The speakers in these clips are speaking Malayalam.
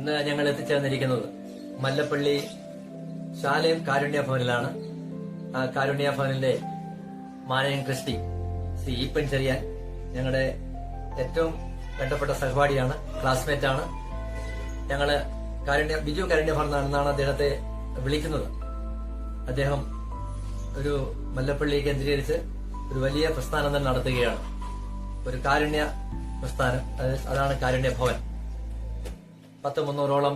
ഇന്ന് ഞങ്ങൾ എത്തിച്ചേർന്നിരിക്കുന്നത് മല്ലപ്പള്ളി ശാലയം കാരുണ്യ ഭവനിലാണ്. ആ കാരുണ്യ ഭവനിലെ മാനയൻ ക്രിസ്റ്റി ശ്രീ ഈപ്പൻ ചെറിയാൻ ഞങ്ങളുടെ ഏറ്റവും വേണ്ടപ്പെട്ട സഹപാഠിയാണ് ക്ലാസ്മേറ്റ് ആണ് ഞങ്ങൾ കാരുണ്യ ബിജു കാരുണ്യ ഭവൻ എന്നാണ് അദ്ദേഹത്തെ വിളിക്കുന്നത്. അദ്ദേഹം ഒരു മല്ലപ്പള്ളി കേന്ദ്രീകരിച്ച് ഒരു വലിയ പ്രസ്ഥാനം തന്നെ നടത്തുകയാണ്. ഒരു കാരുണ്യ പ്രസ്ഥാനം അതാണ് കാരുണ്യ ഭവൻ. പത്ത് മുന്നൂറോളം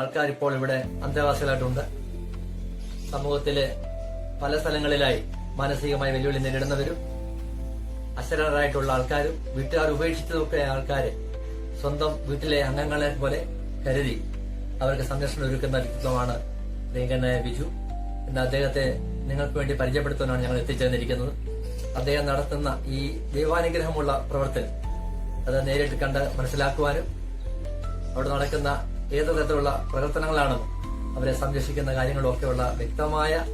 ആൾക്കാർ ഇപ്പോൾ ഇവിടെ അന്തേവാസികളായിട്ടുണ്ട്. സമൂഹത്തിലെ പല സ്ഥലങ്ങളിലായി മാനസികമായി വെല്ലുവിളി നേരിടുന്നവരും അശരണരായിട്ടുള്ള ആൾക്കാരും വീട്ടുകാർ ഉപേക്ഷിച്ചതൊക്കെ ആൾക്കാരെ സ്വന്തം വീട്ടിലെ അംഗങ്ങളെ പോലെ കരുതി അവർക്ക് സംരക്ഷണം ഒരുക്കുന്ന വ്യക്തിത്വമാണ് വെങ്കണ്ണയ ബിജു. ഇന്ന് അദ്ദേഹത്തെ നിങ്ങൾക്ക് വേണ്ടി പരിചയപ്പെടുത്താനാണ് ഞങ്ങൾ എത്തിച്ചേർന്നിരിക്കുന്നത്. അദ്ദേഹം നടത്തുന്ന ഈ ദൈവാനുഗ്രഹമുള്ള പ്രവർത്തനം അത് നേരിട്ട് കണ്ട് മനസ്സിലാക്കുവാനും അവിടെ നടക്കുന്ന ഏത് തരത്തിലുള്ള പ്രവർത്തനങ്ങളാണെന്നും അവരെ സംരക്ഷിക്കുന്ന കാര്യങ്ങളൊക്കെയുള്ള വ്യക്തമായ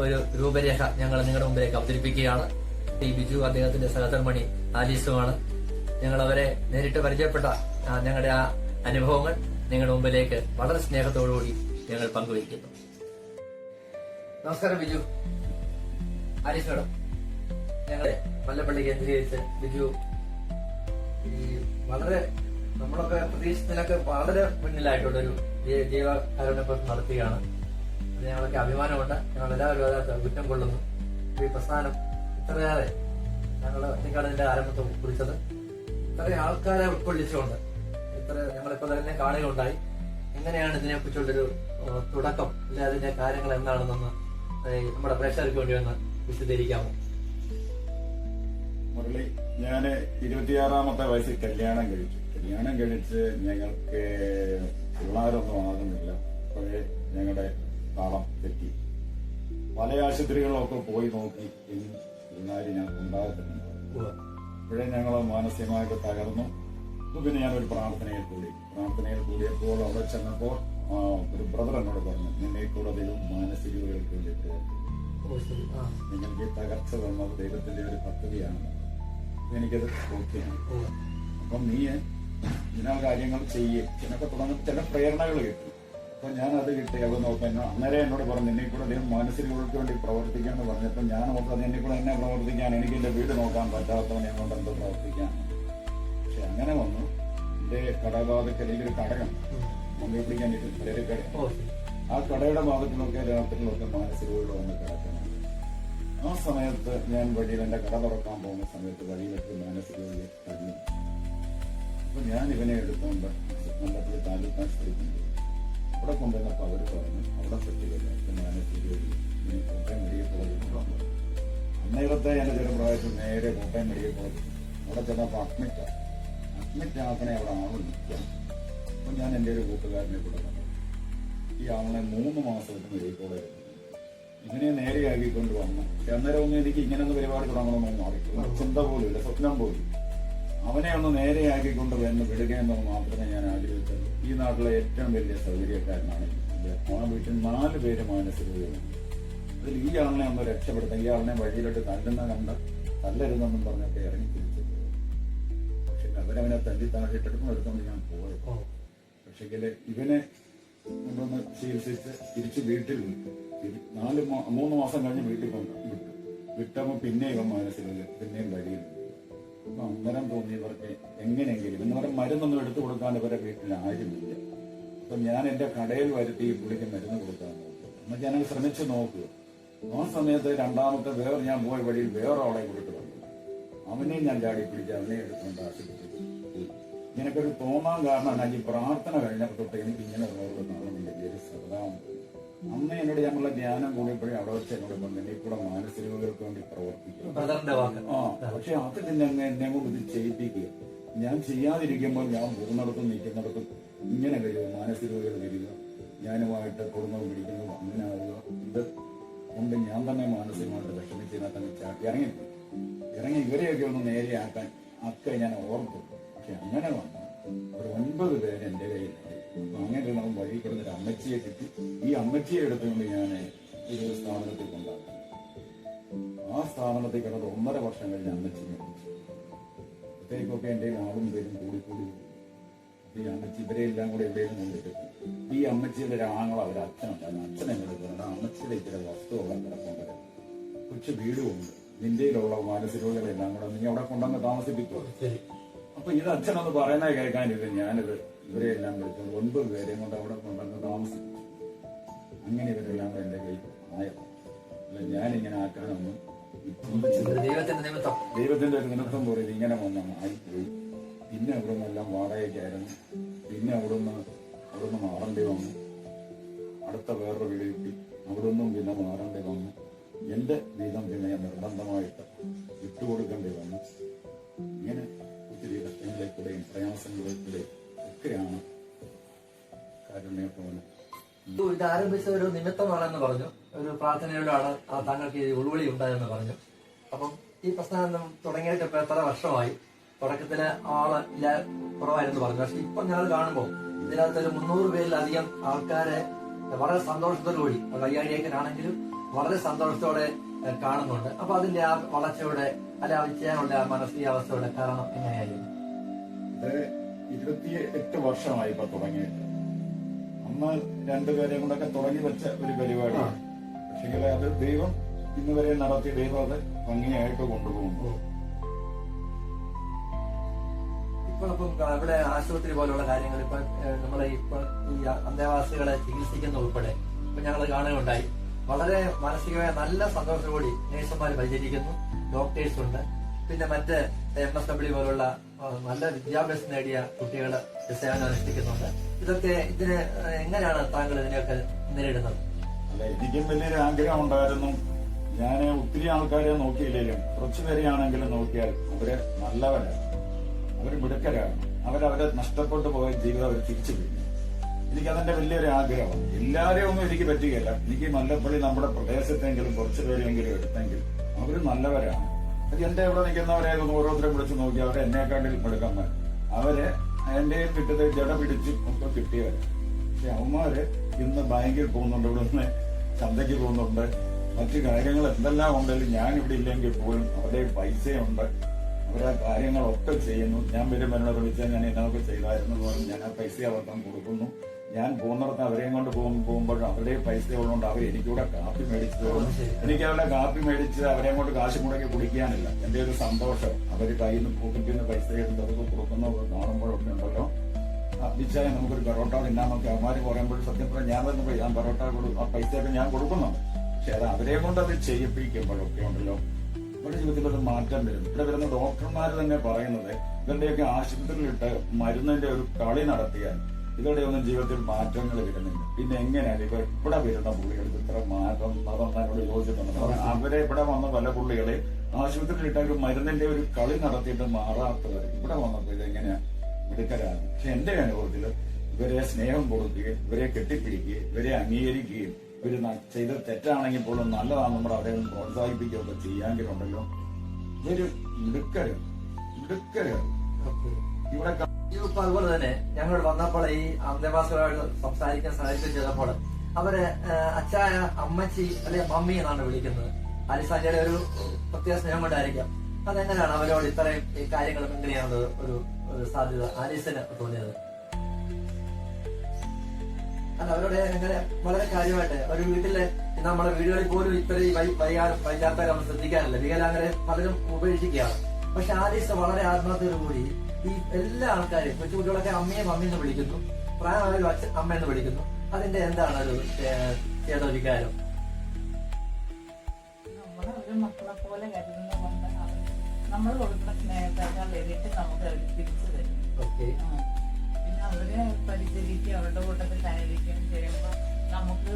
ഒരു രൂപരേഖ ഞങ്ങൾ നിങ്ങളുടെ മുമ്പിലേക്ക് അവതരിപ്പിക്കുകയാണ്. ഈ ബിജു അദ്ദേഹത്തിന്റെ സഹധർമ്മണി ആലീസുമാണ്. ഞങ്ങൾ അവരെ നേരിട്ട് പരിചയപ്പെട്ട ഞങ്ങളുടെ ആ അനുഭവങ്ങൾ നിങ്ങളുടെ മുമ്പിലേക്ക് വളരെ സ്നേഹത്തോടുകൂടി ഞങ്ങൾ പങ്കുവയ്ക്കുന്നു. നമസ്കാരം ബിജു. ആലീസ് മേഡം ഞങ്ങളെ മല്ലപ്പള്ളി കേന്ദ്രീകരിച്ച് ബിജു ഈ വളരെ നമ്മളൊക്കെ പ്രതീക്ഷത്തിനൊക്കെ വളരെ മുന്നിലായിട്ടുള്ള ഒരു ജീവ കാരുണ്യപ്രവർത്തനം നടത്തുകയാണ്. അത് ഞങ്ങളൊക്കെ അഭിമാനമുണ്ട്. ഞങ്ങൾ എല്ലാവരും അതിനകത്ത് കുറ്റം കൊള്ളുന്നു. ഈ പ്രസ്ഥാനം ഇത്രയേറെ ഞങ്ങൾ ഇതിന്റെ ആരംഭത്തെ കുറിച്ചത്. ഇത്രയും ആൾക്കാരെ ഉൾക്കൊള്ളിച്ചുകൊണ്ട് ഇത്ര ഞങ്ങളിപ്പോൾ തന്നെ കാണുകയുണ്ടായി എങ്ങനെയാണ് ഇതിനെക്കുറിച്ചുള്ളൊരു കുറിച്ചുള്ളൊരു തുടക്കം അല്ലെ അതിന്റെ കാര്യങ്ങൾ എന്താണെന്നൊന്ന് നമ്മുടെ പ്രേക്ഷകർക്ക് വേണ്ടി ഒന്ന് വിശദീകരിക്കാമോ? മുരളി ഞാൻ ഇരുപത്തിയാറാമത്തെ വയസ്സിൽ കല്യാണം കഴിച്ചു. കല്യാണം കഴിച്ച് ഞങ്ങൾക്ക് പിള്ളേരൊന്നും ആകുന്നില്ല. അപ്പോഴേ ഞങ്ങളുടെ താളം തെറ്റി. പല ആശുപത്രികളിലൊക്കെ പോയി നോക്കി ഇനി പിള്ളേര് ഞങ്ങൾക്ക് ഉണ്ടാകത്തില്ല അപ്പോഴേ ഞങ്ങൾ മാനസികമായിട്ട് തകർന്നു. പിന്നെ ഞാനൊരു പ്രാർത്ഥനയിൽ കൂടി. പ്രാർത്ഥനയിൽ കൂടിയപ്പോൾ അവിടെ ചെന്നപ്പോൾ ഒരു ബ്രദർ എന്നോട് പറഞ്ഞു നിന്നെ കൂടെ ദൈവം മാനസികതകൾക്ക് വേണ്ടി പ്രവർത്തിക്കും നിങ്ങൾക്ക് ഈ തകർച്ച തന്നത് ദൈവത്തിന്റെ ഒരു പദ്ധതിയാണ്. എനിക്കത് ഓക്കെയാണ്. അപ്പം നീ ഇന്ന കാര്യങ്ങൾ ചെയ്യും. എന്നൊക്കെ തുടങ്ങി ചില പ്രേരണകൾ കിട്ടി. അപ്പൊ ഞാൻ അത് കിട്ടി അത് നോക്കാൻ അന്നേരം എന്നോട് പറഞ്ഞു എന്നെ കൂടെ അദ്ദേഹം മാനസികൾക്ക് വേണ്ടി പ്രവർത്തിക്കാന്ന് പറഞ്ഞപ്പോൾ ഞാൻ ഓർത്തത് എന്നെ കൂടെ എന്നെ പ്രവർത്തിക്കാൻ എനിക്ക് എന്റെ വീട് നോക്കാൻ പറ്റാത്തവനെ കൊണ്ട് എന്ത് പ്രവർത്തിക്കാൻ? പക്ഷെ അങ്ങനെ വന്നു. എന്റെ കടബാധക്കൽ ഒരു കടകം മമ്മി പിടിക്കാൻ ഒരു കട ആ കടയുടെ ഭാഗത്തിലൊക്കെ രാത്രിയിലൊക്കെ മാനസികതകൾ വന്ന് കിടക്കണം ആ സമയത്ത് ഞാൻ വഴിയിൽ എന്റെ കട തുറക്കാൻ പോകുന്ന സമയത്ത് വഴിയിലൊക്കെ മാനസികതയെ കഴിഞ്ഞു. അപ്പൊ ഞാൻ ഇവനെ എടുത്തുകൊണ്ട് മല്ലപ്പള്ളി താലൂക്ക് ആശുപത്രിയിൽ അവിടെ കൊണ്ടുവന്നപ്പോ അവർ പറഞ്ഞു അവിടെ പറ്റില്ല ഞാൻ കോട്ടയം മെഡിക്കൽ കോളേജിൽ കൊണ്ടുവന്നു അന്നേരത്തെ ചില ചെറുപ്രായത്തിൽ നേരെ കോട്ടയം മെഡിക്കൽ കോളേജിൽ അവിടെ ചെന്നപ്പോ അഡ്മിറ്റ്. അഡ്മിറ്റ് ആക്കണേ അവിടെ ആൾ നിൽക്കാം. അപ്പൊ ഞാൻ എന്റെ ഒരു കൂട്ടുകാരനെ കൂടെ പറഞ്ഞു ഈ ആളെ മൂന്ന് മാസത്തിന് മെഡിക്കൽ ഇവനെ നേരെയാക്കിക്കൊണ്ട് വന്നു. അന്നേരം ഒന്നും എനിക്ക് ഇങ്ങനെ ഒന്ന് പരിപാടി തുടങ്ങണമെന്നൊന്നും അറിയില്ല. ചിന്ത പോലും ഇല്ല സ്വപ്നം പോലും അവനെ ഒന്ന് നേരെയാക്കിക്കൊണ്ട് വന്ന് വിടുകയെന്നത് മാത്രമേ ഞാൻ ആഗ്രഹിച്ചുള്ളൂ. ഈ നാട്ടിലെ ഏറ്റവും വലിയ സൗകര്യക്കാരനാണ്. ആ വീട്ടിൽ നാല് പേര് മാനസികതയാണ് അതിൽ ഈ ആളിനെ ഒന്ന് രക്ഷപ്പെടുത്താം ഈ ആളിനെ വഴിയിലോട്ട് തല്ലുന്ന കണ്ട തല്ലരുതെന്നും പറഞ്ഞൊക്കെ ഇറങ്ങി തിരിച്ചു പക്ഷെ അവരവനെ തല്ലി താഴെട്ടെടുക്കുന്ന എടുത്തോണ്ട് ഞാൻ പോയത്. പക്ഷെങ്കിൽ ഇവനെ കൊണ്ടുവന്ന് ചികിത്സിച്ച് തിരിച്ച് വീട്ടിൽ വിട്ടു. നാല് മൂന്ന് മാസം കഴിഞ്ഞ് വീട്ടിൽ വന്നു. വിട്ടു. വിട്ടപ്പോ പിന്നെ ഇവൻ മാനസികത പിന്നെയും വഴിയിൽ അന്നേരം തോന്നി ഇവർക്ക് എങ്ങനെയെങ്കിലും ഇന്നവരെ മരുന്നൊന്നും എടുത്തു കൊടുക്കാൻ ഇവരെ വീട്ടിൽ ആരുമില്ല. അപ്പൊ ഞാൻ എന്റെ കടയിൽ വരുത്തി ഈ പുള്ളിക്ക് മരുന്ന് കൊടുക്കാൻ നോക്കും അപ്പൊ ഞാനത് ശ്രമിച്ചു നോക്കുക ആ സമയത്ത് രണ്ടാമത്തെ വേറെ ഞാൻ പോയ വഴിയിൽ വേറെ ആളെ കൊടുത്തു വന്നു. അവനെയും ഞാൻ ചാടി പിടിച്ച് അവനെ എടുത്തുകൊണ്ട് ആശുപത്രി എനിക്കൊരു തോന്നാൻ കാരണം ഈ പ്രാർത്ഥന കഴിഞ്ഞപ്പോൾ തൊട്ട് എനിക്ക് ഇങ്ങനെ ഓർമ്മ അന്ന് എന്നോട് ഞങ്ങളുടെ ധ്യാനം കൂടിയപ്പോഴേ അവിടെ വെച്ച് എന്നോട് പറഞ്ഞു എന്നെ കൂടെ മാനസികർക്ക് വേണ്ടി പ്രവർത്തിക്കും ആ പക്ഷെ അത് അങ്ങ് എന്നെ കൊണ്ട് ഇത് ചെയ്യിപ്പിക്കുക. ഞാൻ ചെയ്യാതിരിക്കുമ്പോൾ ഞാൻ പോകുന്നിടത്തും നിൽക്കുന്നിടത്തും ഇങ്ങനെ വരിക മാനസികതകൾ വരിക ഞാനുമായിട്ട് കുടുംബം പിടിക്കുന്നു. അങ്ങനെ ആവുക. ഇത് കൊണ്ട് ഞാൻ തന്നെ മാനസികമായിട്ട് വിഷമിച്ചതിനകത്ത് തന്നെ ചാട്ടി ഇറങ്ങി ഇറങ്ങി ഇവരെയൊക്കെ ഒന്ന് നേരെയാക്കാൻ അക്കെ ഞാൻ ഓർത്തു പക്ഷെ അങ്ങനെ വന്നു ഒരു ഒൻപത് പേര് കയ്യിലായി അപ്പൊ അങ്ങനെ നമ്മൾ വഴി കിടന്നൊരു അമ്മച്ചിയെ കിട്ടി. ഈ അമ്മച്ചിയെ എടുത്തുകൊണ്ട് ഞാൻ ഈ ഒരു സ്ഥാപനത്തിൽ കൊണ്ടാക്കി ആ സ്ഥാപനത്തിൽ കിടന്ന് ഒന്നര വർഷം കഴിഞ്ഞ അമ്മച്ചി അപ്പോഴത്തേക്കൊക്കെ എന്റെ ആളും പേരും കൂടി കൂടി ഈ അമ്മച്ചി ഇവരെ എല്ലാം കൂടെ എവിടെയും കൊണ്ടിട്ട് ഈ അമ്മച്ചിയുടെ ഒരാങ്ങളോ അവരുടെ ഒരു അച്ഛനുണ്ടായിരുന്നു അച്ഛനെ "ആ അമ്മച്ചിയുടെ ഇച്ചിരി വസ്തുവെല്ലാം കിടക്കുന്നത് കൊച്ചു വീടുമുണ്ട്. നിന്റെയിലുള്ള മാനസികതകളെല്ലാം കൂടെ നീ അവിടെ കൊണ്ടുവന്ന് താമസിപ്പിക്കുമോ ശരി. അപ്പൊ ഇത് അച്ഛനൊന്ന് പറയുന്നത് കേൾക്കാനില്ല ഞാനിത് ഇവരെ എല്ലാം വിളിച്ചു ഒൻപത് പേരെയും കൊണ്ട് അവിടെ കൊണ്ടുവന്ന് താമസിക്കും. അങ്ങനെ ഇവരെല്ലാം എന്റെ കയ്യിൽ ആയത് അല്ല ഞാനിങ്ങനെ ആക്കാനൊന്നും ദൈവത്തിന്റെ ഒരു നിമിത്തം പോലെ ഇങ്ങനെ വന്ന ആയിപ്പോയി പിന്നെ അവിടുന്ന് എല്ലാം വാടകയ്ക്കായിരുന്നു. പിന്നെ അവിടുന്ന് അവിടുന്ന് മാറേണ്ടി വന്നു. അടുത്ത വേറൊരു വീട് കിട്ടി. അവിടുന്നും പിന്നെ മാറേണ്ടി വന്നു. എന്റെ വീതം പിന്നെ ഞാൻ നിർബന്ധമായിട്ട് വിട്ടുകൊടുക്കേണ്ടി വന്നു. ഇങ്ങനെ ഒത്തിരി കഷ്ടങ്ങളിലേക്കൂടെയും പ്രയാസങ്ങളിലേക്കൂടെയും ഒക്കെയാണ് കാരുണ്യഭവനം ഇത് ആരംഭിച്ച ഒരു നിമിത്തമാണെന്ന് പറഞ്ഞു. ഒരു പ്രാർത്ഥനയോടാണ് താങ്കൾക്ക് ഈ ഉൾവിളി ഉണ്ടായെന്ന് പറഞ്ഞു. അപ്പം ഈ പ്രസ്ഥാനം തുടങ്ങിയിട്ട് ഇപ്പൊ എത്ര വർഷമായി? തുടക്കത്തിൽ ആൾ ഇല്ല കുറവായിരുന്നു പറഞ്ഞു. പക്ഷെ ഇപ്പൊ ഞങ്ങൾ കാണുമ്പോൾ ഇതിനകത്ത് ഒരു മുന്നൂറ് പേരിലധികം ആൾക്കാരെ വളരെ സന്തോഷത്തോടു കൂടി കയ്യാഴിയേക്കനാണെങ്കിലും വളരെ സന്തോഷത്തോടെ കാണുന്നുണ്ട്. അപ്പൊ അതിന്റെ ആ വളർച്ചയുടെ അല്ല അത് ചെയ്യാനുള്ള ആ മാനസികാവസ്ഥയുടെ കാരണം എങ്ങനെയായിരുന്നു? ഇത് ഇരുപത്തി എട്ട് വർഷമായി ഇപ്പൊ തുടങ്ങിയിട്ട്. അന്ന് രണ്ടുപേരെയും കൊണ്ടൊക്കെ തുടങ്ങി വെച്ച ഒരു പരിപാടിയാണ് പക്ഷേ അത് ദൈവം ഇന്ന് വരെ നടത്തിയ ദൈവം അത് ഭംഗിയായിട്ട് കൊണ്ടുപോകുന്നു. ഇപ്പം ഇവിടെ ആശുപത്രി പോലുള്ള കാര്യങ്ങൾ ഇപ്പൊ നമ്മളെ ഇപ്പൊ ഈ അന്തേവാസികളെ ചികിത്സിക്കുന്ന ഉൾപ്പെടെ ഇപ്പൊ ഞങ്ങൾ കാണുകയുണ്ടായി. വളരെ മാനസികമായ നല്ല സന്തോഷത്തോടി നേഴ്സുമാർ പരിചരിക്കുന്നു. ഡോക്ടേഴ്സ് ഉണ്ട് പിന്നെ മറ്റ് എം എസ് ഡബ്ല്യു പോലുള്ള നല്ല വിദ്യാഭ്യാസം നേടിയ കുട്ടികൾ സേവനം അനുഷ്ഠിക്കുന്നുണ്ട്. ഇതൊക്കെ ഇതിന് എങ്ങനെയാണ് താങ്കൾ ഇതിനെയൊക്കെ നേരിടുന്നത്? അല്ല എനിക്കും വലിയൊരു ആഗ്രഹം ഉണ്ടായിരുന്നു. ഞാൻ ഒത്തിരി ആൾക്കാരെ നോക്കിയില്ലെങ്കിലും കുറച്ചു പേരെയാണെങ്കിലും നോക്കിയാൽ അവർ നല്ലവരാണ്. അവർ മിടുക്കരാണ്. അവരവരെ നഷ്ടപ്പെട്ടു പോയ ജീവിതം അവർ തിരിച്ചു പിടിക്കും എനിക്കതിന്റെ വലിയൊരു ആഗ്രഹമാണ്. എല്ലാവരെയും ഒന്നും എനിക്ക് പറ്റുകയില്ല. എനിക്ക് മല്ലപ്പള്ളി നമ്മുടെ പ്രദേശത്തെങ്കിലും കുറച്ചു പേരെങ്കിലും എടുത്തെങ്കിൽ അവർ നല്ലവരാണ്. എന്റെ ഇവിടെ നിൽക്കുന്നവരെ ഒന്ന് ഓരോരുത്തരെ വിളിച്ച് നോക്കി അവരെ എന്നെക്കാട്ടിൽ മിടുക്കന്മാർ. അവർ എന്റെ കിട്ടത് ജട പിടിച്ച് ഒക്കെ കിട്ടിയവര് പക്ഷെ അവന്മാര് ഇന്ന് ബാങ്കിൽ പോകുന്നുണ്ട് ഇവിടെ നിന്ന് ചന്തയ്ക്ക് പോകുന്നുണ്ട്. മറ്റു കാര്യങ്ങൾ എന്തെല്ലാം ഉണ്ടെങ്കിലും ഞാൻ ഇവിടെ ഇല്ലെങ്കിൽ പോലും അവരുടെ പൈസയുണ്ട്. അവരെ കാര്യങ്ങളൊക്കെ ചെയ്യുന്നു. ഞാൻ വരും എന്നോട് വിളിച്ചാൽ ഞാൻ എന്നൊക്കെ ചെയ്തായിരുന്നു എന്ന് പറഞ്ഞ് ഞാൻ ആ പൈസ അവർക്കാൻ കൊടുക്കുന്നു. ഞാൻ പോകുന്നിടത്ത് അവരെയും കൊണ്ട് പോകും പോകുമ്പോൾ അവരുടെ പൈസ ഉള്ളതുകൊണ്ട് അവർ എനിക്കൂടെ കാപ്പി മേടിച്ചു എനിക്ക് അവരുടെ കാപ്പി മേടിച്ച് അവരെയും കൊണ്ട് കാശ് മുടക്കി കുടിക്കാനില്ല. എന്റെ ഒരു സന്തോഷം. അവർ കയ്യിൽ നിന്ന് പോക്കറ്റിൽ നിന്ന് പൈസ എടുത്ത് അവർക്ക് കൊടുക്കുന്നത് കാണുമ്പോഴൊക്കെ ഉണ്ടല്ലോ. അഭിച്ചായ നമുക്കൊരു പെറോട്ട തിന്നാന്നൊക്കെ അമ്മമാര് പറയുമ്പോഴും സത്യം പറഞ്ഞാൽ ഞാൻ തന്നെ പോയി ഞാൻ പെറോട്ട കൊടുക്കും ആ പൈസയൊക്കെ ഞാൻ കൊടുക്കുന്നുണ്ട് പക്ഷെ അത് അവരെ കൊണ്ട് അത് ചെയ്യിപ്പിക്കുമ്പോഴൊക്കെ ഉണ്ടല്ലോ. ഇവരുടെ ജീവിതത്തിൽ ഒരു മാറ്റം വരും. ഇവിടെ വരുന്ന ഡോക്ടർമാർ തന്നെ പറയുന്നത് ഇവരുടെയൊക്കെ ആശുപത്രിയിലിട്ട് മരുന്നിന്റെ ഒരു കളി നടത്തിയാൽ ഇവരുടെ ഒന്നും ജീവിതത്തിൽ മാറ്റങ്ങൾ വരുന്നില്ല പിന്നെ എങ്ങനെയാണ് ഇപ്പൊ ഇവിടെ വരുന്ന പുള്ളികൾക്ക് ഇത്ര മാറ്റം അതൊന്നോട് യോജിച്ചിട്ടുണ്ട് അവരെ ഇവിടെ വന്ന പല പുള്ളികളെ ആശുപത്രിയിലിട്ട ഒരു മരുന്നിന്റെ ഒരു കളി നടത്തിയിട്ട് മാറാത്തവർ ഇവിടെ വന്നപ്പോൾ ഇതെങ്ങനെയാ? മിടുക്കരാണ്. പക്ഷെ എന്റെ അനുഭവത്തിൽ ഇവരെ സ്നേഹം കൊടുക്കുകയും ഇവരെ കെട്ടിപ്പിടിക്കുകയും ഇവരെ അംഗീകരിക്കുകയും ഇവർ ചെയ്ത തെറ്റാണെങ്കിൽ പോലും നല്ലതാണ്. നമ്മൾ അവരെ പ്രോത്സാഹിപ്പിക്കുകയൊക്കെ ചെയ്യാമെങ്കിലുണ്ടല്ലോ. ഇതൊരു മിടുക്കര് മിടുക്കര്. ഇവിടെ ഇപ്പൊ അതുപോലെ തന്നെ ഞങ്ങൾ വന്നപ്പോൾ ഈ അന്തേവാസികളോട് സംസാരിക്കാൻ സാധിച്ചു ചെയ്തപ്പോൾ അവർ അച്ചായ അമ്മച്ചി അല്ലെ മമ്മി എന്നാണ് വിളിക്കുന്നത്. അലിസാജയുടെ ഒരു പ്രത്യേക സ്നേഹം കൊണ്ടായിരിക്കാം. അതെങ്ങനെയാണ് അവരോട് ഇത്രയും ഈ കാര്യങ്ങൾ എങ്ങനെയാണ് ഒരു സാധ്യത ആലീസിന് തോന്നിയത്. അല്ല അവരോട് എങ്ങനെ വളരെ കാര്യമായിട്ട് ഒരു വീട്ടിലെ നമ്മുടെ വീടുകളിൽ പോലും ഇത്രയും വൈകാത്ത നമ്മൾ ശ്രദ്ധിക്കാറില്ല. വികലാംഗരെ പലരും ഉപേക്ഷിക്കുകയാണ്. പക്ഷെ ആലീസ് വളരെ ആത്മാർത്ഥയോടുകൂടി ഈ എല്ലാ കൊച്ചു കൊച്ചുകുട്ടികളൊക്കെ അമ്മയെ എന്ന് വിളിക്കുന്നു. പ്രായമായാലും അച്ഛൻ അമ്മ എന്ന് വിളിക്കുന്നു. അതിന്റെ എന്താണ് ഒരു ചേതവികാരം ഏതോ വികാരം? മക്കളെ പോലെ കരുതുന്നതുകൊണ്ട് നമ്മൾ കൊടുക്കുന്ന സ്നേഹത്തേക്കാൾ ഇരട്ടി നമുക്ക് അവർ തിരിച്ചു തരും. പിന്നെ അവരെ പരിചരിക്കുക അവരുടെ കൂട്ടത്തിൽ ആയിരിക്കുകയും ചെയ്യുമ്പോൾ നമുക്ക്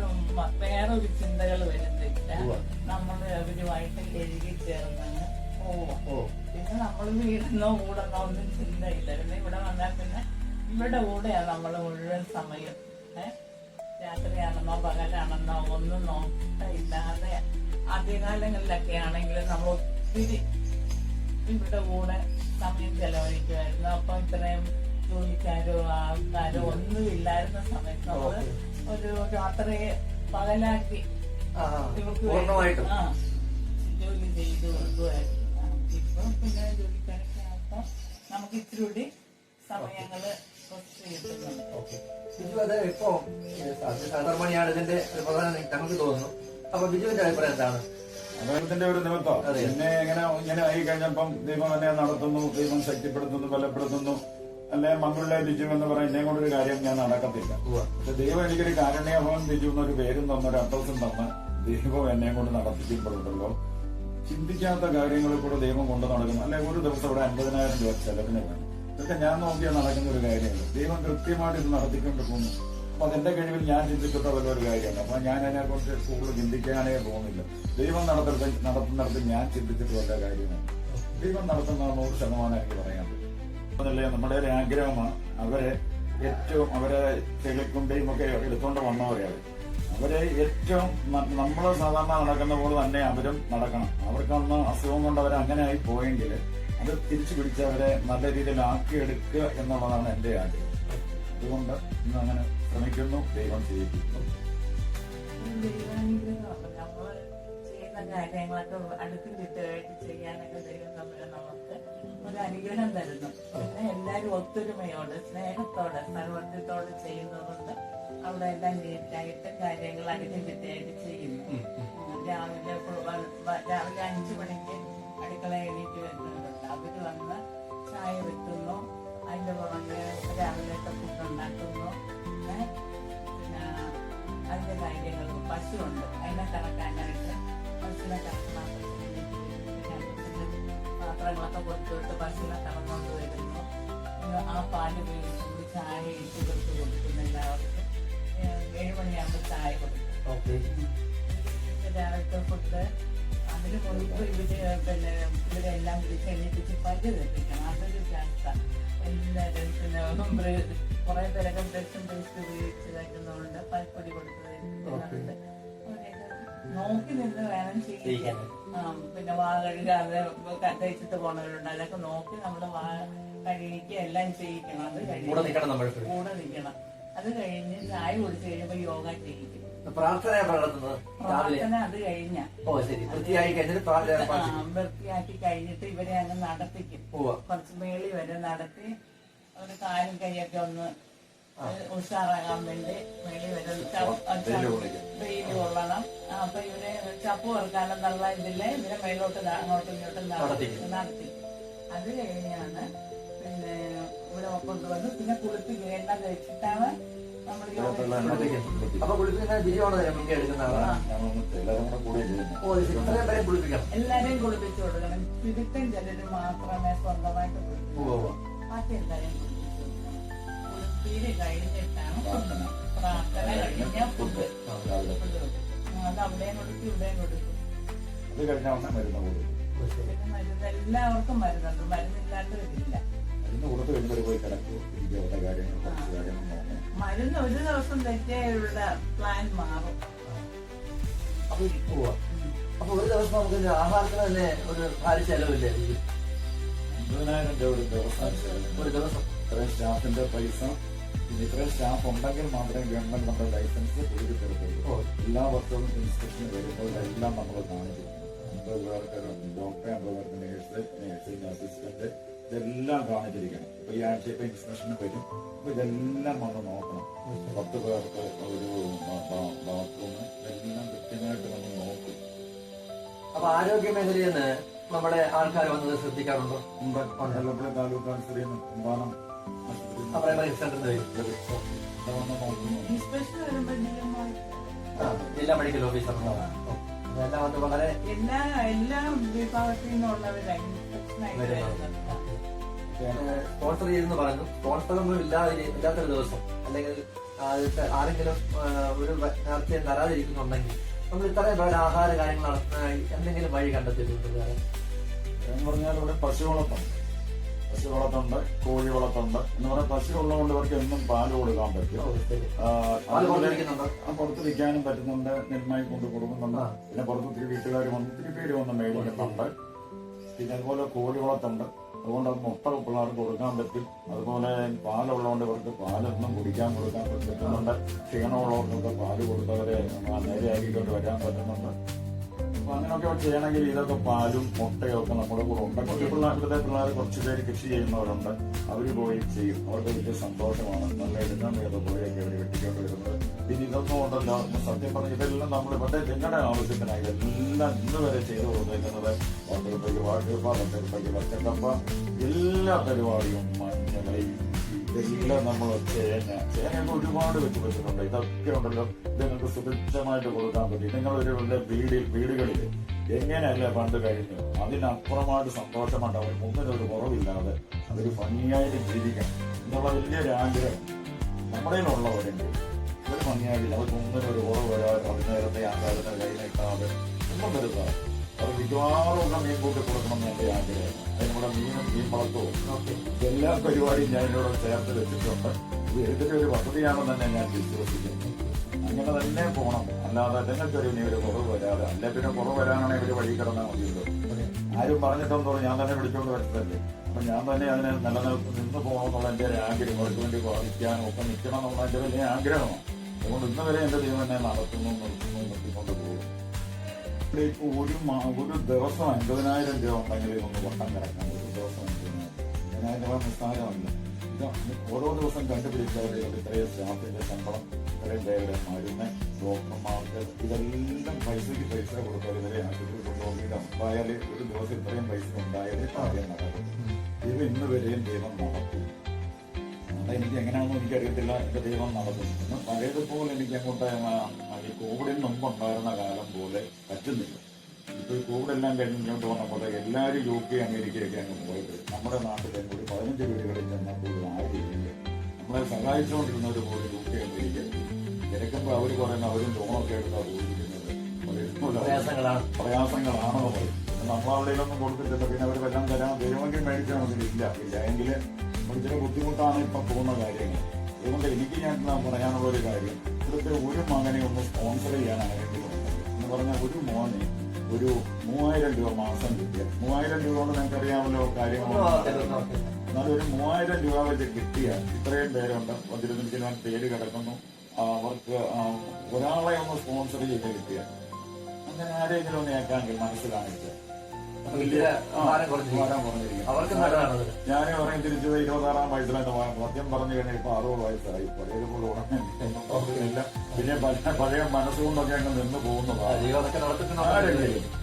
ഒരു ചിന്തകൾ വരുന്നില്ല. നമ്മൾ അവരുമായിട്ട് എഴുകി ചേർന്നങ്ങ് പോവാം പിന്നെ നമ്മൾ വീടുന്നോ കൂടുന്നോ ഒന്നും ചിന്തയില്ല. പിന്നെ ഇവിടെ വന്നാൽ പിന്നെ ഇവിടെ കൂടെയാണ് നമ്മൾ മുഴുവൻ സമയം. രാത്രിയാണെന്നോ പകലാണെന്നോ ഒന്നും നോക്കില്ലാതെ ആദ്യകാലങ്ങളിലൊക്കെ ആണെങ്കിൽ നമ്മൾ ഒത്തിരി ഇവിടെ കൂടെ സമയം ചെലവഴിക്കുമായിരുന്നു. അപ്പൊ ഇത്രയും ജോലിക്കാരോ ആൾക്കാരോ ഒന്നും ഇല്ലായിരുന്ന സമയത്ത് നമ്മൾ ഒരു രാത്രിയെ പകലാക്കി. ഇവർക്ക് ജോലി ചെയ്തു കൊടുക്കുമായിരുന്നു. ഇപ്പൊ പിന്നെ ജോലിക്കാരൊക്കെ ആകുമ്പോൾ നമുക്ക് ഇത്തിരി കൂടി അത് ഇപ്പോ സഹധർമ്മണിയാണ് ഇതിന്റെ ഒരു പ്രധാന ഞങ്ങൾക്ക് തോന്നുന്നു അപ്പൊ അഭിപ്രായം എന്താണ് അദ്ദേഹത്തിന്റെ ഒരു നിമിത്തം എന്നെ ഇങ്ങനെ ഇങ്ങനെ ആയി കഴിഞ്ഞപ്പം ദൈവം എന്നെ നടത്തുന്നു ദൈവം ശക്തിപ്പെടുത്തുന്നു ബലപ്പെടുത്തുന്നു അല്ലെ മംഗളുടെ ബിജു എന്ന് പറയുന്ന എന്നെ കൊണ്ടൊരു കാര്യം ഞാൻ നടക്കത്തില്ല. പക്ഷെ ദൈവം എനിക്കൊരു കാരുണ്യഭവൻ ബിജു എന്നൊരു പേരും തന്ന ഒരു തന്ന് ദൈവം എന്നെ കൊണ്ട് നടത്തിക്കുമ്പോഴുണ്ടല്ലോ ചിന്തിക്കാത്ത കാര്യങ്ങളിൽ കൂടെ ദൈവം കൊണ്ട് നടക്കുന്നു. അല്ലെ ഒരു ദിവസം ഇവിടെ അൻപതിനായിരം രൂപ ചെലവിന് വേണം. ഇതൊക്കെ ഞാൻ നോക്കിയാൽ നടക്കുന്ന ഒരു കാര്യമല്ല. ദൈവം കൃത്യമായിട്ട് ഇത് നടത്തിക്കൊണ്ട് പോകുന്നു. അപ്പൊ അതെന്റെ കഴിവിൽ ഞാൻ ചിന്തിച്ചിട്ട ഒരു കാര്യമാണ് അപ്പൊ ഞാൻ അതിനെ കുറിച്ച് കൂടുതൽ ചിന്തിക്കാനേ പോകുന്നില്ല. ദൈവം നടത്തുന്നത് നടത്തുന്നിടത്ത് ഞാൻ ചിന്തിച്ചിട്ട് വല്ല കാര്യമാണ് ദൈവം നടത്തുന്ന നൂറ് ശതമാനം എനിക്ക് പറയാൻ അതല്ലേ നമ്മുടെ ഒരു ആഗ്രഹമാണ്. അവരെ ഏറ്റവും അവരെ ചെളിക്കുണ്ടയും ഒക്കെ എടുത്തുകൊണ്ട് വന്നവരെയാണ് അവരെ ഏറ്റവും നമ്മൾ സാധാരണ നടക്കുന്ന പോലെ തന്നെ അവരും നടക്കണം. അവർക്കൊന്ന് അസുഖം കൊണ്ട് അവർ അങ്ങനെ ആയി പോയെങ്കിൽ അത് തിരിച്ചു പിടിച്ച് അവരെ നല്ല രീതിയിൽ ആക്കിയെടുക്കുക എന്നുള്ളതാണ് എന്റെ ആഗ്രഹം. അതുകൊണ്ട് ഇന്ന് അങ്ങനെ ശ്രമിക്കുന്നു. ദൈവം ചെയ്യിപ്പിക്കുന്നു. കാര്യങ്ങളൊക്കെ അടുക്കും ചെയ്യാനൊക്കെ ദൈവം തമ്മിൽ നമുക്ക് ഒരു അനുഗ്രഹം തരുന്നു. പിന്നെ എല്ലാരും ഒത്തൊരുമയോടെ സ്നേഹത്തോടെ സർവത്വത്തോടെ ചെയ്യുന്നതുകൊണ്ട് അവിടെ എല്ലാം നീറ്റായിട്ട് കാര്യങ്ങൾ അടുക്കും ചിട്ടയായിട്ട് ചെയ്യുന്നു. രാവിലെ രാവിലെ അഞ്ചു മണിക്ക് അടുക്കള എണീറ്റ് വരുന്നുണ്ട്. അവർ വന്ന് ചായ വെക്കുന്നു. അതിന്റെ പുറമെ രാവിലത്തെ ഫുഡ് ഉണ്ടാക്കുന്നു. പിന്നെ അതിന്റെ കാര്യങ്ങളും പശുണ്ട് അതിനെ കറക്കാനായിട്ട് പശുവിനെ കറക്കണം പാത്രങ്ങളൊക്കെ കൊടുത്തുവിട്ട് പശുവിനെ കറന്നുകൊണ്ട് വരുന്നു. ആ പാൽ മേടിച്ചുകൊണ്ട് ചായ ഇട്ട് കൊടുത്ത് കൊടുക്കുന്നു എല്ലാവർക്കും ഏഹ് ഏഴ് മണിയാകുമ്പോൾ ചായ കൊടുക്കും ഡയറക്ടർ രാവിലത്തെ ഫുഡ് അതിന് മുൻപ് ഇവർ പിന്നെ ഇവരെല്ലാം വിളിച്ച് എണീപ്പിച്ച് പല്ല് തെറ്റിക്കണം അതൊരു എല്ലാവരും പിന്നെ കുറെ പേരൊക്കെ ബ്രഷും പേസ്റ്റ് ഉപയോഗിച്ച് കഴിക്കുന്നതുകൊണ്ട് പൽപ്പൊടി കൊടുക്കുന്നത് നോക്കി നിന്ന് വേണം ചെയ്യാൻ. പിന്നെ വാ കഴുകാതെ തേച്ചിട്ട് പോണവരുണ്ട്. അതൊക്കെ നോക്കി നമ്മൾ വാ കഴുകിക്കുക എല്ലാം ചെയ്യിക്കണം. അത് നമ്മൾ കൂടെ നിൽക്കണം. അത് കഴിഞ്ഞ് ചായ കുടിച്ചു കഴിയുമ്പോ യോഗ ചെയ്യിക്കും പ്രാർത്ഥനയാണ് നടത്തുന്നത്? രാവിലെ? പ്രാർത്ഥന അത് കഴിഞ്ഞ. ഓ ശരി. വൃത്തിയായി കഴിഞ്ഞിട്ട് പ്രാർത്ഥന. വൃത്തിയാക്കി കഴിഞ്ഞിട്ട് ഇവരെ അങ്ങ് നടത്തിക്കും. ഉവ്വ. കുറച്ച് മേളി വരെ നടത്തി അവരുടെ കാലും കൈയൊക്കെ ഒന്ന് ഉഷാറാകാൻ വേണ്ടി മേളി വരെ വെയിൽ കൊള്ളണം. അപ്പൊ ഇവരെ ചപ്പ് വറുക്കാനെന്നുള്ള ഇതിൽ ഇവരെ മേലോട്ട് ദാ അങ്ങോട്ടും ഇങ്ങോട്ടും നടത്തി അത് കഴിഞ്ഞാണ് കൊണ്ടുവന്ന് പിന്നെ കുളിപ്പിക്കുക എണ്ണ വെച്ചിട്ടാണ് നമ്മൾ എല്ലാരെയും കുളിപ്പിച്ചു കൊടുക്കണം ചുരുക്കം ചിലര് മാത്രമേ സ്വന്തമായിട്ട്. ബാക്കി എല്ലാരെയും കഴിഞ്ഞിട്ടാണ് പ്രാർത്ഥന. പ്രാർത്ഥന കഴിഞ്ഞ ഫുഡ് രാവിലെ അത് അവിടെയും കൊടുക്കും ഇവിടെയും കൊടുക്കും അത് മരുന്ന് കൊടുക്കും ഓ, ശരി. പിന്നെ മരുന്ന് എല്ലാവർക്കും മരുന്നുണ്ട് മരുന്നില്ലാണ്ട് വരില്ല മരുന്ന് കൊടുത്തു കഴിഞ്ഞാൽ പോയി കിടക്കൂ. ഇരിക്കാവുന്ന കാര്യങ്ങൾ കുറച്ച് കാര്യങ്ങൾ നോക്കണം. മരുന്ന് ഒരു ദിവസം തെറ്റിയുള്ള പ്ലാൻ മാറും. അപ്പൊ ഉവ്വ. അപ്പൊ ഒരു ദിവസം നമുക്ക് ആഹാരത്തിന് തന്നെ ഒരു ഭാര്യ ചെലവില്ലേ? ബിജു? അമ്പതിനായിരം രൂപ ഒരു ദിവസം ഒരു ദിവസം. ഇത്രയും സ്റ്റാഫിന്റെ പൈസ. പിന്നെ ഇത്രയും സ്റ്റാഫ് ഉണ്ടെങ്കിൽ മാത്രമേ ഗവൺമെന്റ് നമ്മുടെ ലൈസൻസ് തരത്തുള്ളൂ ഓ. എല്ലാ വർഷവും ഇൻസ്പെക്ഷൻ വരുമ്പോൾ എല്ലാം നമ്മൾ കാണിക്കും. അമ്പത് പേർക്ക് ഡോക്ടറെ അമ്പത് പേർക്ക് നേഴ്സ് നേഴ്സിംഗ് അസിസ്റ്റന്റ് ഇതെല്ലാം കാണിച്ചിരിക്കണം. ഇപ്പൊ ഈ ആഴ്ച ഇപ്പൊ ഇൻസ്പെക്ഷന് വരും. അപ്പൊ ഇതെല്ലാം വന്ന് നോക്കണം. പത്ത് പേർക്ക് ഒരു ബാത്റൂം ഇതെല്ലാം കൃത്യമായിട്ട് നമ്മൾ നോക്കും. അപ്പൊ ആരോഗ്യ മേഖലയിൽ നിന്ന് നമ്മുടെ ആൾക്കാർ വന്നത് ശ്രദ്ധിക്കാറുണ്ടോ? ഉണ്ട് കൊല്ലപ്പുഴ താലൂക്ക് ആശുപത്രിയിൽ നിന്ന് കുമ്പാനം എല്ലാ വന്ന് മെഡിക്കൽ ഓഫീസർമാരാണ് എല്ലാം വന്ന് വളരെ എല്ലാ എല്ലാ വിഭാഗത്തിൽ നിന്നുള്ളവരാണ് വരുന്നത്. സ്പോൺസർ ചെയ്തെന്ന് പറഞ്ഞു. സ്പോൺസർ ഒന്നും ഇല്ലാതെ ഇല്ലാത്തൊരു ദിവസം. അല്ലെങ്കിൽ ആരെങ്കിലും ഒരു നേർച്ചയും തരാതിരിക്കുന്നുണ്ടെങ്കിൽ നമ്മൾ ഇത്രയും പേരുടെ ആഹാര കാര്യങ്ങൾ എന്തെങ്കിലും വഴി കണ്ടെത്തിയിട്ടുണ്ട്? എന്ന് പറഞ്ഞാൽ ഇവിടെ പശു വളർത്തുണ്ട് പശു വളർത്തുണ്ട് കോഴി വളർത്തുണ്ട് എന്ന് പറഞ്ഞാൽ പശു ഉള്ളതുകൊണ്ട് ഇവർക്ക് എന്നും പാൽ കൊടുക്കാൻ പറ്റും. പുറത്ത് വിൽക്കാനും പറ്റുന്നുണ്ട്. നെന്മായി കൊണ്ട് കൊടുക്കുന്നുണ്ട്. പിന്നെ പുറത്ത് ഒത്തിരി വീട്ടുകാർ വന്ന് ഒത്തിരി പേര് വന്ന് മേടിക്കുന്നുണ്ട്. പിന്നെ അതുപോലെ കോഴി വളർത്തുണ്ട് അതുകൊണ്ട് അത് മുട്ട പിള്ളേർക്ക് കൊടുക്കാൻ പറ്റും. അതുപോലെ പാലുള്ളതുകൊണ്ട് ഇവർക്ക് പാലൊന്നും കുടിക്കാൻ കൊടുക്കാൻ പറ്റുന്നുണ്ട്. ക്ഷീണമുള്ളവർക്കൊക്കെ പാൽ കൊടുത്തവരെ നേരെ ആക്കിക്കൊണ്ട് വരാൻ പറ്റുന്നുണ്ട്. അപ്പൊ അങ്ങനെയൊക്കെ ചെയ്യണമെങ്കിൽ ഇതൊക്കെ പാലും മുട്ടയും ഒക്കെ നമ്മുടെ കൂടെ ഉണ്ട്. കുറച്ച് പിള്ളേർ ഇവിടുത്തെ പിള്ളേർ കുറച്ച് പേര് കൃഷി ചെയ്യുന്നവരുണ്ട്. അവർ പോയി ചെയ്യും. അവർക്ക് വലിയ സന്തോഷമാണ്. നല്ല ഇടുന്ന പോയൊക്കെ അവർ വെട്ടിക്കൊണ്ട് വരുന്നത് പിന്നെ ഇതൊന്നും ഉണ്ടല്ലോ. സത്യം പറഞ്ഞ ഇതെല്ലാം നമ്മൾ ഇവിടെ നിങ്ങളുടെ ആവശ്യത്തിനായി എല്ലാം ഇന്ന് വരെ ചെയ്തു കൊടുത്തേക്കുന്നത് പത്ത് രൂപയ്ക്ക് പച്ചക്കപ്പ എല്ലാ പരിപാടിയും മഞ്ഞളി ഇതെല്ലാം നമ്മൾ ചേന ചേനയൊക്കെ ഒരുപാട് വെച്ച് വെച്ചിട്ടുണ്ട് ഇതൊക്കെ ഉണ്ടല്ലോ. നിങ്ങൾക്ക് സുഭിക്ഷമായിട്ട് കൊടുക്കാൻ പറ്റി. നിങ്ങളൊരു വീടിൽ വീടുകളിൽ എങ്ങനെയല്ല പണ്ട് കഴിഞ്ഞു? അതിനപ്പുറമായിട്ട് സന്തോഷമുണ്ടാവും ഒരു കുറവില്ലാതെ അതൊരു ഭംഗിയായിട്ട് ജീവിക്കണം എന്നുള്ള വലിയൊരു ആഗ്രഹം നമ്മുടെ ഉള്ളവരുണ്ട് ഒരു അവർ അവർക്ക് ഒരു കുറവ് വരാതെ അതിനേരത്തെ കൈ നീട്ടാതെ ഒന്നും വരുത്താതെ അത് മിക്കവാറും മീൻ കൂട്ടി കൊടുക്കണം എന്ന് ആഗ്രഹം. അതിനുള്ള മീനും മീൻ വളർത്തവും എല്ലാ പരിപാടിയും ഞാൻ ഇതിനോട് ചേർത്ത് വെച്ചിട്ടുണ്ട്. ഇത് എടുത്തിട്ട് ഒരു പദ്ധതിയാണെന്ന് തന്നെ ഞാൻ വിശ്വസിക്കുന്നു. അങ്ങനെ തന്നെ പോകണം അല്ലാതെ നിങ്ങൾക്കൊരു ഇനി ഒരു കുറവ് വരാതെ. അല്ലെ പിന്നെ കുറവ് വരാനാണെങ്കിൽ ഒരു വഴി കിടന്നാൽ മതിയല്ലോ. ആരും പറഞ്ഞിട്ടൊന്നും ഞാൻ തന്നെ വിളിച്ചോണ്ട് വെച്ചതല്ലേ അപ്പൊ ഞാൻ തന്നെ അതിനെ നിലനിൽപ്പ് നിന്ന് പോകണമെന്നുള്ള എന്റെ ഒരു ആഗ്രഹം. അവർക്ക് വേണ്ടി വാദിക്കാനും ഒക്കെ നിൽക്കണം എന്നുള്ള എന്റെ വലിയ ആഗ്രഹമാണ്. അതുകൊണ്ട് ഇന്ന് വരെ എന്റെ ദൈവം എന്നെ നടത്തുന്നു നിർത്തുന്നു നിർത്തിക്കൊണ്ട് ഇപ്പൊ ഒരു ഒരു ദിവസം അൻപതിനായിരം രൂപ ഉണ്ടെങ്കിൽ ഒന്ന് വട്ടം കിടക്കാം ഒരു ദിവസം അൻപതിനായിരം രൂപ നിസ്സാരമല്ല. ഇത് ഓരോ ദിവസം കണ്ടുപിടിച്ചവരെ ഇത്രയും സ്റ്റാഫിന്റെ ശമ്പളം ഇത്രയും പേരുടെ മരുന്ന് ഡോക്ടർമാർക്ക് ഇതെല്ലാം പൈസയ്ക്ക് പൈസ കൊടുത്താൽ ഇവരെ ആശുപത്രി കൊണ്ടുപോകില്ല ഉണ്ടായാൽ ഒരു ദിവസം ഇത്രയും പൈസ ഉണ്ടായാലേ കാര്യം നടക്കും. ഇത് ഇന്ന് വരെയും ദൈവം നടക്കും അത് എനിക്ക് എങ്ങനെയാണെന്ന് എനിക്കറിയത്തില്ല. എന്റെ ദൈവം നടക്കും പഴയതുപോലെ എനിക്ക് അങ്ങോട്ട് ഈ കോവിഡിന് മുമ്പ് ഉണ്ടായിരുന്ന കാലം പോലെ പറ്റുന്നില്ല. ഇപ്പൊ ഈ കോവിഡെല്ലാം കഴിഞ്ഞ് ഇങ്ങോട്ട് വന്നപ്പോൾ എല്ലാവരും യു കെ അമേരിക്കയൊക്കെ അങ്ങ് പോയത് നമ്മുടെ നാട്ടിൽ തന്നെ ഒരു പതിനഞ്ച് വീടുകളിൽ ചെന്നാൽ പോലും ആരുമില്ല നമ്മളെ സഹായിച്ചുകൊണ്ടിരുന്നവർ പോലും യു കെ അമേരിക്ക തിരക്കുമ്പോൾ അവർ പറയുന്ന അവരും ലോണൊക്കെ എടുത്താൽ പോയിരിക്കുന്നത് പ്രയാസങ്ങളാണെന്ന് പറയും നമ്മളവിടെയൊന്നും കൊടുത്തിട്ടില്ല. പിന്നെ അവർ എല്ലാം തരാൻ ദൈവമെങ്കിൽ മേടിച്ചാൽ മതി. ഇല്ല ഇല്ല. എങ്കിൽ ചില ബുദ്ധിമുട്ടാണ് ഇപ്പം പോകുന്ന കാര്യങ്ങൾ. അതുകൊണ്ട് എനിക്ക് ഞാൻ പറയാനുള്ള ഒരു കാര്യം ഇവിടുത്തെ ഒരു മകനെ ഒന്ന് സ്പോൺസർ ചെയ്യാൻ ആരെങ്കിലും എന്ന് പറഞ്ഞാൽ ഒരു മോനെ ഒരു മൂവായിരം രൂപ മാസം കിട്ടിയ മൂവായിരം രൂപ കൊണ്ട് നിങ്ങൾക്ക് അറിയാമല്ലോ കാര്യങ്ങളൊന്നും. എന്നാലും ഒരു മൂവായിരം രൂപ വെച്ച് കിട്ടിയാൽ ഇത്രയും പേരുണ്ട്. പതിരുന്നൂറ്റി ഞാൻ പേര് കിടക്കുന്നു. അവർക്ക് ഒരാളെ ഒന്ന് സ്പോൺസർ ചെയ്ത് കിട്ടിയാൽ. അങ്ങനെ ആരെങ്കിലും ഒന്ന് ഏക്കാമെങ്കിൽ മനസ്സ് അവർക്ക് ഞാൻ പറയും തിരിച്ചു ഇരുപത്താറാം വയസ്സിലാണ് സത്യം പറഞ്ഞു കഴിഞ്ഞാൽ ഇപ്പൊ അറുപത് വയസ്സായി. പഴയതുപോലെ ഉടനെ പിന്നെ പഴയ- പഴയ മനസ്സുകൊണ്ടൊക്കെ അങ്ങ് നിന്ന് പോകുന്നതാണ്.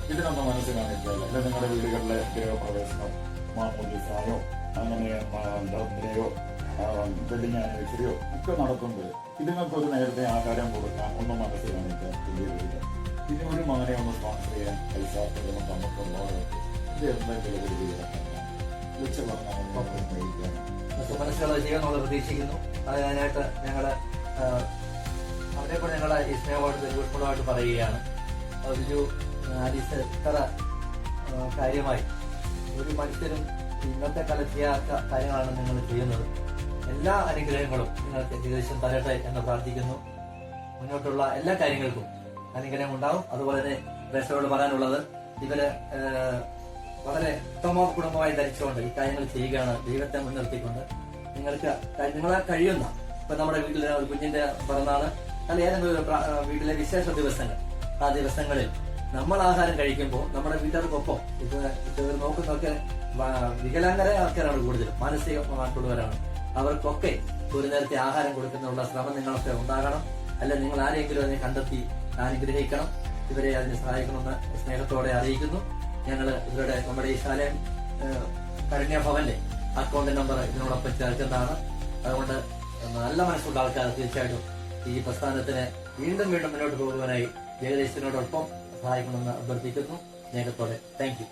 ഇതിനൊന്ന് മനസ്സ് കാണിച്ചാൽ അല്ലെ നിങ്ങളുടെ വീടുകളിലെ ഗൃഹപ്രവേശനം മാമോദിസായോ അങ്ങനെ ബർത്ത്ഡേയോ വെഡിങ് ആനിവേഴ്സറിയോ ഒക്കെ നടക്കുമ്പോൾ ഇതിനൊക്കെ ഒരു നേരത്തെ ആകാരം കൊടുക്കാം ഒന്നും മനസ്സിലാണില്ല പിന്നെ ഒരു മകനെ ഒന്ന് സ്പോൺസർ ചെയ്യാൻ പൈസ തരുമ്പോൾ നമുക്കുള്ളവർ ഇത് എന്തെങ്കിലും ഒരു വീട് വെച്ച് പറഞ്ഞാൽ മനസ്സിലുള്ള ചെയ്യാൻ നമ്മൾ പ്രതീക്ഷിക്കുന്നു. അതിനായിട്ട് ഞങ്ങൾ അവരെ കൂടെ ഞങ്ങളെ ഈ സ്നേഹമായിട്ട് ഊഷ്മളമായിട്ട് പറയുകയാണ്. ഒരു ആലീസ് എത്ര കാര്യമായി. ഒരു മനുഷ്യരും ഇന്നത്തെ കാലത്ത് ചെയ്യാത്ത കാര്യങ്ങളാണ് നിങ്ങൾ ചെയ്യുന്നത്. എല്ലാ അനുഗ്രഹങ്ങളും നിങ്ങൾക്ക് ഏകദേശം തരട്ടെ എന്ന് പ്രാർത്ഥിക്കുന്നു. മുന്നോട്ടുള്ള എല്ലാ കാര്യങ്ങൾക്കും അനുഗ്രഹം ഉണ്ടാവും അതുപോലെ തന്നെ പ്രേക്ഷകരോട് പറയാനുള്ളത് ഇവർ വളരെ ഉത്തമ കുടുംബമായി ധരിച്ചുകൊണ്ട് ഈ കാര്യങ്ങൾ ചെയ്യുകയാണ് ദൈവത്തെ മുൻനിർത്തിക്കൊണ്ട്. നിങ്ങൾക്ക് നിങ്ങളെ കഴിയുന്ന ഇപ്പൊ നമ്മുടെ വീട്ടിലെ ഒരു കുഞ്ഞിന്റെ പിറന്നാൾ അല്ല ഏതെങ്കിലും വീട്ടിലെ വിശേഷ ദിവസങ്ങൾ. ആ ദിവസങ്ങളിൽ നമ്മൾ ആഹാരം കഴിക്കുമ്പോൾ നമ്മുടെ വീട്ടുകാർക്കൊപ്പം ഇത് ഇത് നോക്കുന്നൊക്കെ വികലാംഗര ആൾക്കാരാണ് കൂടുതലും മാനസികമായിട്ടുള്ളവരാണ്. അവർക്കൊക്കെ ഒരു നേരത്തെ ആഹാരം കൊടുക്കുന്നതിനുള്ള ശ്രമം നിങ്ങളൊക്കെ ഉണ്ടാകണം. അല്ലെ നിങ്ങൾ ആരെങ്കിലും അതിനെ കണ്ടെത്തി അനുഗ്രഹിക്കണം. ഇവരെ അതിന് സഹായിക്കണമെന്ന് സ്നേഹത്തോടെ അറിയിക്കുന്നു. ഞങ്ങൾ ഇവരുടെ നമ്മുടെ ഈ ശാലയം കരുണ്യ ഭവന്റെ അക്കൗണ്ട് നമ്പർ ഇതിനോടൊപ്പം ചേർക്കുന്നതാണ്. അതുകൊണ്ട് നല്ല മനസ്സുള്ള ആൾക്കാർ തീർച്ചയായിട്ടും ഈ പ്രസ്ഥാനത്തിന് വീണ്ടും വീണ്ടും മുന്നോട്ട് പോകുവാനായി ജഗദീശനോടൊപ്പം സഹായിക്കണമെന്ന് അഭ്യർത്ഥിക്കുന്നു. സ്നേഹത്തോടെ. താങ്ക്